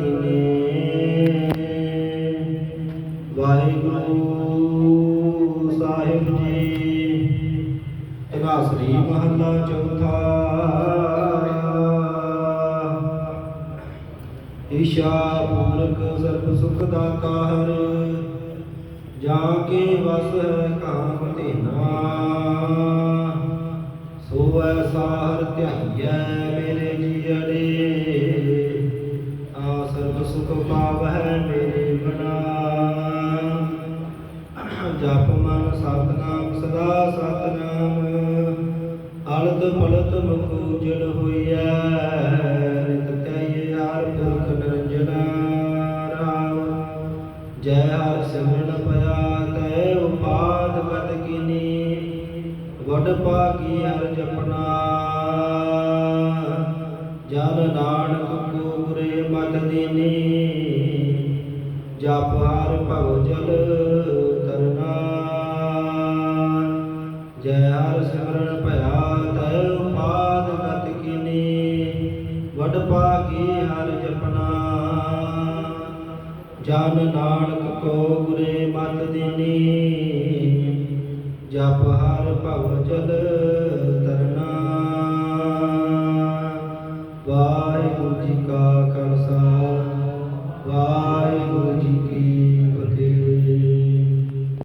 ਦੀਨੇ। ਵਾਹਿਗੁਰੂ ਸਾਹਿਬ ਜੀ। ਤਨਾਸਰੀ ਮਹੱਲਾ ਚੌਥਾ। ਈਸ਼ਾ ਪੂਰਕ ਸਰਬ ਸੁਖ ਦਾ ਕਾਹਰ। ਜਾਂ ਕੇ ਵਸ ਹੈ ਕਾਮ ਧੇਨਾ ਸੋ ਐਸਾ ਜਪ ਮਨ ਸਤਨਾਮ ਸਦਾ ਸਤਨਾਮ ਅਲਤ ਫਲਤ ਮੁਖ ਉਜਲ ਹੋਈਐ, ਨਿਤ ਤੈ ਹਰ ਪੁਰਖ ਨਿਰੰਜਨ ਰਾਮ। ਜੈ ਹਰ ਸਿਮਰਨ ਪਿਆ ਤੈ ਉਪਾਦ ਗਤ ਕੀਨੀ ਵਡ ਪਾਗੀ ਹਰ ਜਪਨਾ। ਜਨ ਨਾਨਕ ਕੋ ਗੁਰੇ ਮਤ ਦੇਨੀ। ਜਪ ਹਰ ਭਉ ਜਲ ਹਰ ਸਿਮਰਨ ਭਇਆ ਤੈ ਉਪਾਦ ਗਤ ਕੀਨੀ ਵਡ ਪਾਗੀ ਹਰ ਜਪਨਾ। ਜਨ ਨਾਨਕ ਕੋ ਗੁਰੇ ਮਤ ਦੇਨੀ, ਜਪ ਹਰ ਭਉ ਜਲ